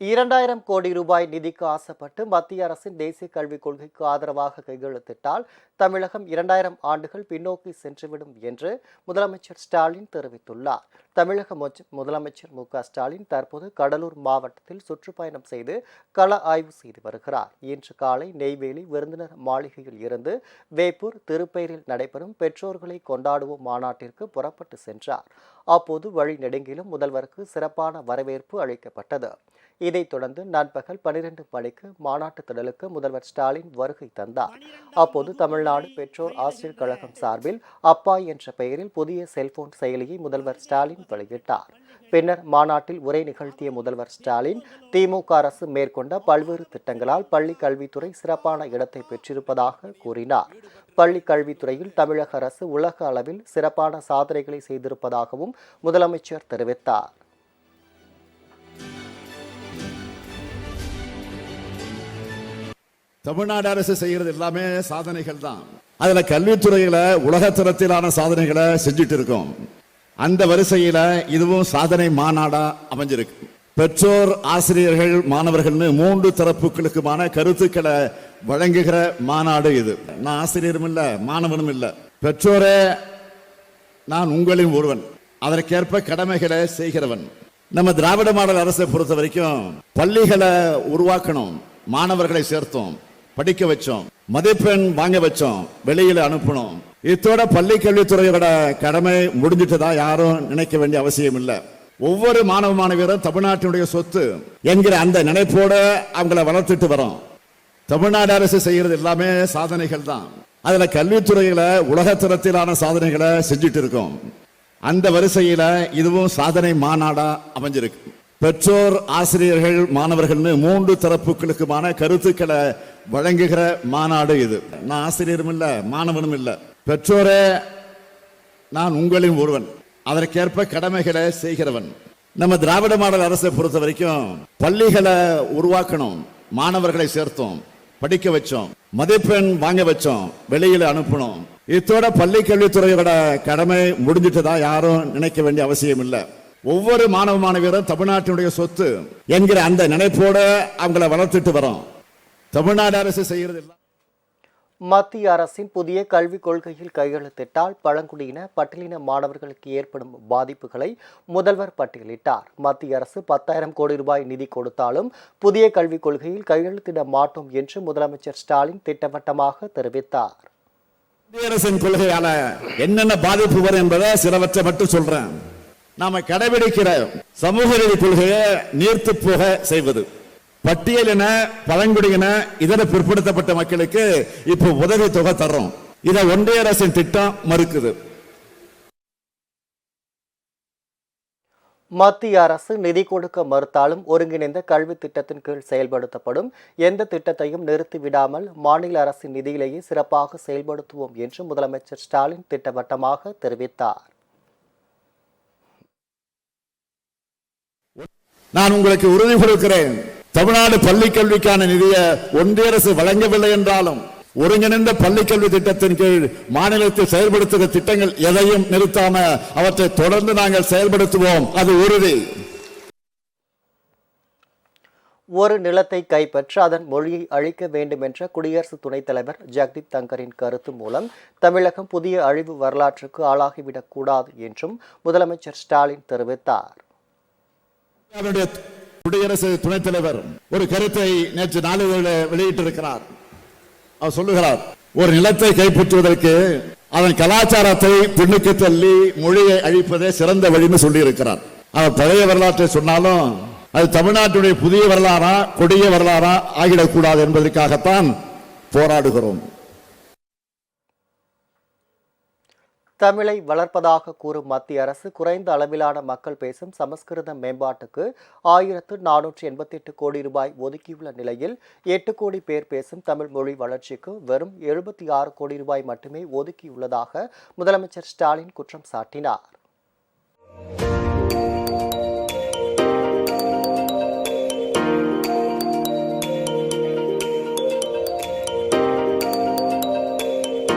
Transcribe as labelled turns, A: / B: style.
A: இரண்டாயிரம் கோடி ரூபாய் நிதிக்கு ஆசைப்பட்டு மத்திய அரசின் தேசிய கல்விக் கொள்கைக்கு ஆதரவாக கையெழுத்திட்டால் தமிழகம் இரண்டாயிரம் ஆண்டுகள் பின்னோக்கி சென்றுவிடும் என்று முதலமைச்சர் ஸ்டாலின் தெரிவித்துள்ளார். தமிழக முதலமைச்சர் மு ஸ்டாலின் தற்போது கடலூர் மாவட்டத்தில் சுற்றுப்பயணம் செய்து கள ஆய்வு செய்து வருகிறார். இன்று காலை நெய்வேலி விருந்தினர் மாளிகையில் இருந்து வேப்பூர் திருப்பெயரில் நடைபெறும் பெற்றோர்களை கொண்டாடுவோம் மாநாட்டிற்கு புறப்பட்டு சென்றார். அப்போது வழி நெடுங்கிலும் முதல்வருக்கு சிறப்பான வரவேற்பு அளிக்கப்பட்டது. இதைத் தொடர்ந்து நண்பகல் பனிரெண்டு மணிக்கு மாநாட்டு திடலுக்கு முதல்வர் ஸ்டாலின் வருகை தந்தார். அப்போது தமிழ்நாடு பெற்றோர் ஆசிரியர் கழகம் சார்பில் அப்பா என்ற பெயரில் புதிய செல்போன் செயலியை முதல்வர் ஸ்டாலின் வெளியிட்டார். பின்னர் மாநாட்டில் உரை நிகழ்த்திய முதல்வர் ஸ்டாலின் திமுக அரசு மேற்கொண்ட பல்வேறு திட்டங்களால் பள்ளி கல்வித்துறை சிறப்பான இடத்தை பெற்றிருப்பதாக கூறினார். பள்ளி கல்வித்துறையில் தமிழக அரசு உலக அளவில் சிறப்பான சாதனைகளை செய்திருப்பதாகவும் முதலமைச்சர் தெரிவித்தார்.
B: தமிழ்நாடு அரசு செய்கிறது எல்லாமே சாதனைகள் தான். அதுல கல்வித்துறையில உலகத்தரத்திலான சாதனைகளை செஞ்சுட்டு இருக்கோம். அந்த வரிசையில் இதுவும் சாதனை மாநாடா அமைஞ்சிருக்கு. பெற்றோர் ஆசிரியர்கள் மாணவர்கள்னு மூன்று தரப்புகளுக்குமான கருத்துக்களை வழங்குகிற மாநாடு இது. நான் ஆசிரியரும் இல்லை மாணவனும் இல்லை. பெற்றோரே நான் உங்களின் ஒருவன். அதற்கேற்ப கடமைகளை செய்கிறவன். நம்ம திராவிட மாடல் அரசை பொறுத்த வரைக்கும் பள்ளிகளை உருவாக்கணும் மாணவர்களை சேர்த்தோம் படிக்க வச்சோம் மதிப்பெண் வாங்க வச்சோம் வெளியில் அனுப்பணும். இத்தோட பள்ளி கல்வித்துறையோட கடமை முடிஞ்சிட்டதா யாரும் நினைக்க வேண்டிய அவசியம் இல்லை. ஒவ்வொரு மாணவ மாணவியரும் தமிழ்நாட்டினுடைய சொத்து என்கிற அந்த நினைப்போட அவங்கள வளர்த்துட்டு வரோம். தமிழ்நாடு அரசு செய்யறது எல்லாமே சாதனைகள் தான். அதுல கல்வித்துறையில உலகத்தரத்திலான சாதனைகளை செஞ்சுட்டு இருக்கோம். அந்த வரிசையில இதுவும் சாதனை மாநாடா அமைஞ்சிருக்கு. பெற்றோர் ஆசிரியர்கள் மாணவர்கள்னு மூன்று தரப்புகளுக்குமான கருத்துக்களை வழங்குகிற மாநாடு இது. நான் ஆசிரியரும் இல்லை மாணவனும் இல்லை. பெற்றோரே நான் உங்களின் ஒருவன். அதற்கேற்ப கடமைகளை செய்கிறவன். நம்ம திராவிட மாடல் அரசை பொறுத்த வரைக்கும் பள்ளிகளை உருவாக்கணும் மாணவர்களை சேர்த்தோம் படிக்க வச்சோம் மதிப்பெண் வாங்க வச்சோம் வெளியில அனுப்பணும். இத்தோட பள்ளி கல்வித்துறையோட கடமை முடிஞ்சிட்டதா யாரும் நினைக்க வேண்டிய அவசியம் இல்லை. ஒவ்வொரு மாணவ மாணவியரும் தமிழ்நாட்டினுடைய சொத்து என்கிற அந்த நினைப்போட அவங்கள வளர்த்துட்டு வரோம். தமிழ்நாடு அரசு செய்யறது இல்லை.
A: மத்திய அரசின் புதிய கல்விக் கொள்கையில் கையெழுத்திட்டால் பழங்குடியின பட்டியலின மாணவர்களுக்கு ஏற்படும் பாதிப்புகளை முதல்வர் பட்டியலிட்டார். மத்திய அரசு பத்தாயிரம் கோடி ரூபாய் நிதி கொடுத்தாலும் புதிய கல்விக் கொள்கையில் கையெழுத்திட மாட்டோம் என்று முதலமைச்சர் ஸ்டாலின் திட்டவட்டமாக தெரிவித்தார்.
B: மத்திய அரசின் கொள்கையால என்னென்ன பாதிப்பு வரும் என்பதை சிலவற்றை மட்டும் சொல்றேன். நாம கடைபிடிக்கிற சமூக நீதி கொள்கையை நீர்த்து போக செய்வது. பட்டியலின பழங்குடியின இதர பிற்படுத்தப்பட்ட மக்களுக்கு இப்போ உதவி தொகை தர்றோம். இதை ஒன்றிய அரசின் திட்டம் மறுக்குது.
A: மத்திய அரசு நிதி கொடுக்க மறுத்தாலும் ஒருங்கிணைந்த கல்வி திட்டத்தின் கீழ் செயல்படுத்தப்படும். எந்த திட்டத்தையும் நிறுத்திவிடாமல் மாநில அரசின் நிதியிலேயே சிறப்பாக செயல்படுத்துவோம் என்று முதலமைச்சர் ஸ்டாலின் திட்டவட்டமாக தெரிவித்தார்.
B: நான் உங்களுக்கு உறுதி கொடுக்கிறேன் தமிழ்நாடு பள்ளி கல்விக்கான நிதியை ஒன்றிய அரசு வழங்கவில்லை என்றாலும் ஒருங்கிணைந்த பள்ளி கல்வி திட்டத்தின் கீழ் மாநிலத்தில் செயல்படுத்துகிற திட்டங்கள் எதையும் நிறுத்தாம அவற்றை தொடர்ந்து நாங்கள் செயல்படுத்துவோம். அது உறுதி.
A: ஒரு நிலத்தை கைப்பற்ற அதன் மொழியை அழிக்க வேண்டும் என்ற குடியரசு துணைத் தலைவர் ஜெகதீப் தங்கரின் கருத்து மூலம் தமிழகம் புதிய அழிவு வரலாற்றுக்கு ஆளாகிவிடக் கூடாது என்றும் முதலமைச்சர் ஸ்டாலின் தெரிவித்தார்.
B: குடியரசு துணைத் தலைவர் ஒரு கருத்தை நேற்று நாளிதழில் வெளியிட்டிருக்கிறார். அவர் சொல்லுகிறார் ஒரு நிலத்தை கைப்பற்றுவதற்கு அதன் கலாச்சாரத்தை பின்னுக்கு தள்ளி மொழியை அழிப்பதே சிறந்த வழின்னு சொல்லி இருக்கிறார் அவர் பழைய வரலாற்றை சொன்னாலும் அது தமிழ்நாட்டுடைய புதிய வரலாறா கொடிய வரலாறா ஆகிடக்கூடாது என்பதற்காகத்தான் போராடுகிறோம்.
A: தமிழை வளர்ப்பதாக கூறும் மத்திய அரசு குறைந்த அளவிலான மக்கள் பேசும் சமஸ்கிருத மேம்பாட்டுக்கு ஆயிரத்து நானூற்றி எண்பத்தி எட்டு கோடி ரூபாய் ஒதுக்கியுள்ள நிலையில் எட்டு கோடி பேர் பேசும் தமிழ் மொழி வளர்ச்சிக்கு வெறும் எழுபத்தி ஆறு கோடி ரூபாய் மட்டுமே ஒதுக்கியுள்ளதாக முதலமைச்சர் ஸ்டாலின் குற்றம் சாட்டினார்.